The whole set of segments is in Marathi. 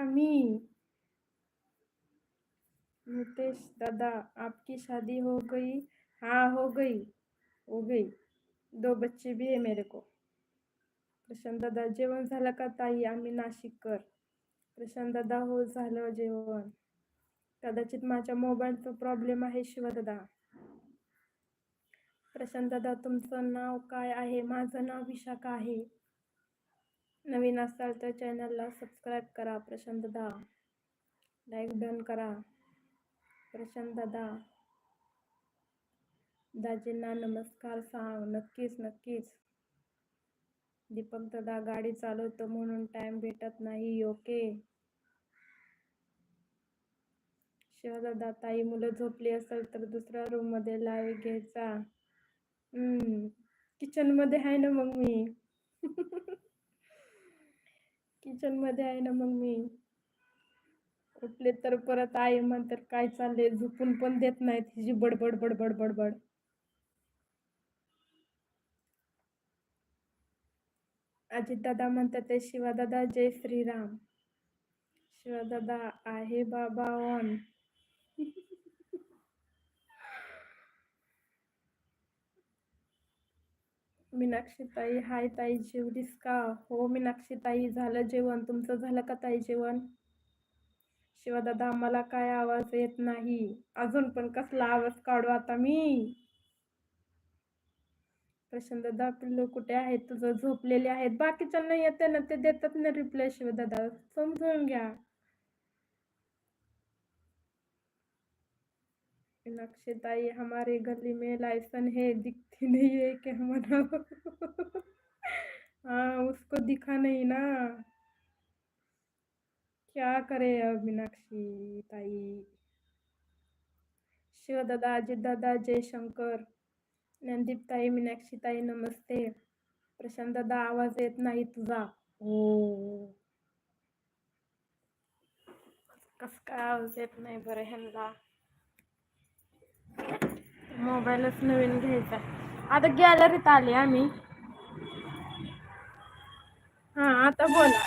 अमीन। नितेश दादा आपकी शादी हो गई। हाँ हो गई। हो गई। दो बच्चे भी है मेरे को। प्रशांत दादा जेवण झालं का ताई? आम्ही नाशिककर। प्रशांत दादा हो झालं जेवण. कदाचित माझ्या मोबाईलचा प्रॉब्लेम आहे शिवदादा प्रशांत दादा तुमचं नाव काय आहे? माझं नाव विशाखा आहे. नवीन असाल तर चॅनलला सबस्क्राईब करा प्रशांत दादा लाईक डन करा प्रशांत दादा दाजींना नमस्कार सांग नक्कीच नक्कीच. दीपक दादा गाडी चालवतो म्हणून टाइम भेटत नाही ओके शिवदादा ताई मुलं झोपली असेल तर दुसऱ्या रूममध्ये लाईव्ह घ्यायचा. हम्म किचनमध्ये आहे ना मग मी? किचनमध्ये आहे ना मग मी. उठले तर परत आहे म्हणतात काय चाललंय? झोपून पण देत नाहीत तिची बडबड बडबड बडबड. अजितदादा म्हणतात ते शिवादादा जय श्रीराम. शिवादादा आहे बाबा ऑन मीनाक्षी ताई हाय ताई जेवलीस का? हो मीनाक्षी ताई झालं जेवण. तुमचं झालं का ताई जेवण? शिवदादा मला काय आवाज येत नाही? अजून पण कसला आवाज काढू आता मी? प्रशांत दादा पिल्लू कुठे आहेत? तुझं झोपलेले आहेत. बाकीच्यांना येते ना ते देतात ना रिप्लाय शिवदादा. समजून घ्या. मीनाक्षी ताई हमारे गली में लाइसन है, दिखती नहीं है क्या हमारा हाँ। उसको दिखा नहीं ना। क्या करे अब मीनाक्षी ताई शिव दादा अजित दादा जयशंकर नंदीप ताई, मीनाक्षी ताई, नमस्ते। प्रशांत दादा, आवाज़ येत नाही तुझा। हो। कस काय आवाज़ येत नाही बरं ह्यांना? मोबाईलच नवीन घ्यायचा. आता गॅलरीत आले आम्ही. हा आता बोला.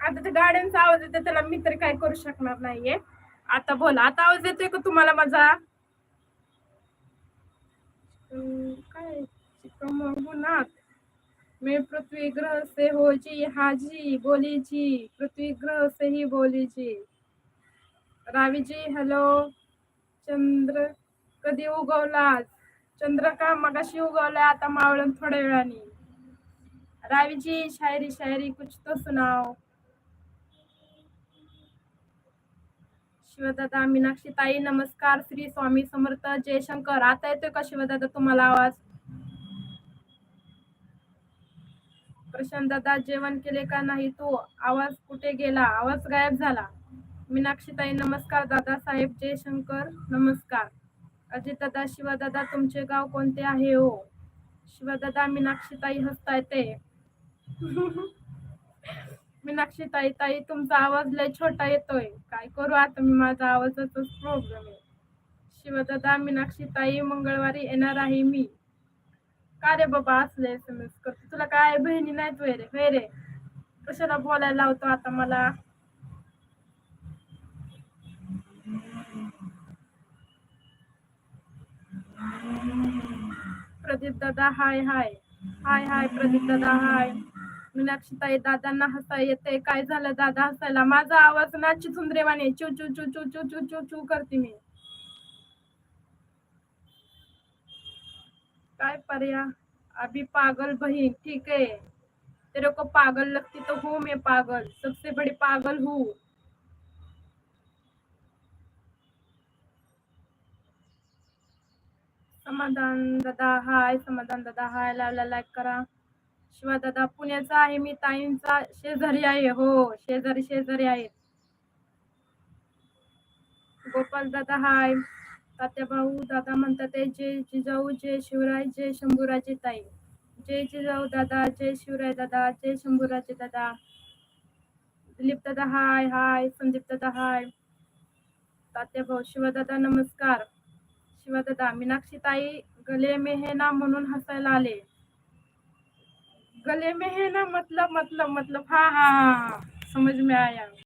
आता ते गाड्यांचा आवाज येतो त्याला मी तरी काय करू शकणार नाहीये. आता बोला आता आवाज येतोय का तुम्हाला माझा? काय? चिकमगुनाथ मैं पृथ्वी ग्रह से हो जी हाँ जी बोली जी पृथ्वी ग्रह से ही बोली जी रावी जी हॅलो चंद्र कधी उगवला चंद्र का मगाशी उगवला आता मावळून थोड्या वेळाने? रावीजी शायरी शायरी कुछ तो सुनाओ. शिवदादा मीनाक्षी ताई नमस्कार. श्री स्वामी समर्थ जयशंकर आता येतोय का शिवदादा तुम्हाला आवाज? प्रशांत दादा जेवण केले का नाही? तो आवाज कुठे गेला? आवाज गायब झाला. मीनाक्षीताई नमस्कार दादा साहेब जयशंकर नमस्कार. अजित दादा शिवदादा तुमचे गाव कोणते आहे हो? शिवदादा मीनाक्षीताई हसताय ते. मीनाक्षी ताई तुमचा आवाज लय छोटा येतोय. काय करू आता मी? माझा आवाजाचाच प्रॉब्लेम आहे. शिवदादा मीनाक्षीताई मंगळवारी येणार आहे मी. का रे बाबा असले एस एम एस करतो? तुला काय बहिणी नाहीत तू होय रे. कशाला बोलायला लावतो आता मला? प्रदीप दादा हाय हाय. हाय हाय प्रदीप दादा हाय. मीनाक्षीताई दादांना हसा येते. काय झालं? दादा हसायला माझा आवाज नाची सुंदरेवाने चू चू चू चू चू चू चू चू करते मी. काय पर्या? अभी पागल बहीण ठीक आहे. तेरे को पागल लगती तो हूँ मैं पागल. सबसे बड़ी पागल हूँ. समाधान दादा हाय समाधान दादा हाय लावला लाईक करा. शिवा दादा पुण्याचा आहे मी ताईंचा शेजारी आहे हो शेजारी शेजारी आहे. गोपाल दादा हाय तात्या भाऊ दादा म्हणतात जय जिजाऊ जय शिवराय जय शंभूराजे ताई. जय जिजाऊ दादा जय शिवराय दादा जय शंभूराजे दादा. दिलीप दादा हाय हाय संदीप दादा हाय. तात्या भाऊ शिवदादा नमस्कार. शिवदादा मीनाक्षी ताई गले में है ना म्हणून हसायला आले. गले में है ना मतलब मतलब मतलब हा हा समज में आया.